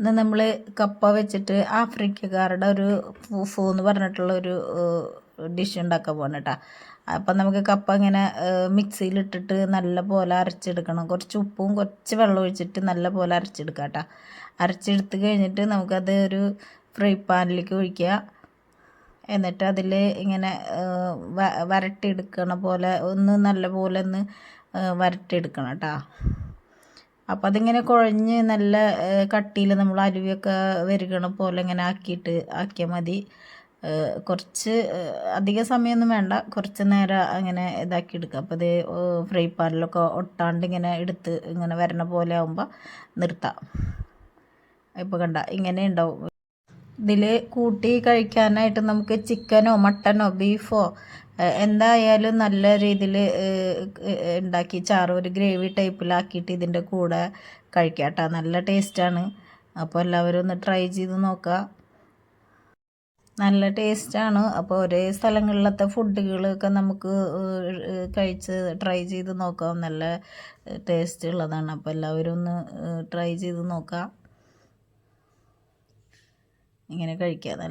ഇന്ന് നമ്മൾ കപ്പ വെച്ചിട്ട് ആഫ്രിക്കക്കാരുടെ ഒരു ഫൂഫു എന്ന് പറഞ്ഞിട്ടുള്ള ഒരു ഡിഷ് ഉണ്ടാക്കാൻ പോകണം കേട്ടോ അപ്പം നമുക്ക് കപ്പ ഇങ്ങനെ മിക്സിയിലിട്ടിട്ട് നല്ല പോലെ അരച്ചെടുക്കണം. കുറച്ച് ഉപ്പും കുറച്ച് വെള്ളം ഒഴിച്ചിട്ട് നല്ല പോലെ അരച്ചെടുക്കാം കേട്ടോ അരച്ചെടുത്ത് കഴിഞ്ഞിട്ട് നമുക്കത് ഒരു ഫ്രൈ പാനിലേക്ക് ഒഴിക്കുക. എന്നിട്ട് അതിൽ ഇങ്ങനെ വരട്ടിയെടുക്കണ പോലെ ഒന്ന് നല്ല പോലെ ഒന്ന് വരട്ടിയെടുക്കണം കേട്ടോ അപ്പം അതിങ്ങനെ കുഴഞ്ഞ് നല്ല കട്ടിയിൽ നമ്മൾ അരുവിയൊക്കെ വരുകണ പോലെ ഇങ്ങനെ ആക്കിയിട്ട് ആക്കിയാൽ മതി. കുറച്ച് അധിക സമയമൊന്നും വേണ്ട. കുറച്ച് നേരം അങ്ങനെ ഇതാക്കി എടുക്കുക അപ്പോൾ അത് ഫ്രൈ പാനിലൊക്കെ ഒട്ടാണ്ട് ഇങ്ങനെ എടുത്ത് ഇങ്ങനെ വരണ പോലെ ആകുമ്പോൾ നിർത്താം. ഇപ്പോൾ കണ്ട ഇങ്ങനെ ഉണ്ടാവും. ഇതിൽ കൂട്ടി കഴിക്കാനായിട്ട് നമുക്ക് ചിക്കനോ മട്ടനോ ബീഫോ എന്തായാലും നല്ല രീതിയിൽ ഉണ്ടാക്കി ചാറ് ഒരു ഗ്രേവി ടൈപ്പിലാക്കിയിട്ട് ഇതിന്റെ കൂടെ കഴിക്കാം നല്ല ടേസ്റ്റാണ്. അപ്പോൾ എല്ലാവരും ഒന്ന് ട്രൈ ചെയ്ത് നോക്കുക നല്ല ടേസ്റ്റാണ്. അപ്പോൾ ഒരേ സ്ഥലങ്ങളിലത്തെ ഫുഡുകളൊക്കെ നമുക്ക് കഴിച്ച് ട്രൈ ചെയ്ത് നോക്കാം. നല്ല ടേസ്റ്റ് ഉള്ളതാണ്. അപ്പോൾ എല്ലാവരും ഒന്ന് ട്രൈ ചെയ്ത് നോക്കാം. ഇങ്ങനെ കഴിക്കുക നല്ല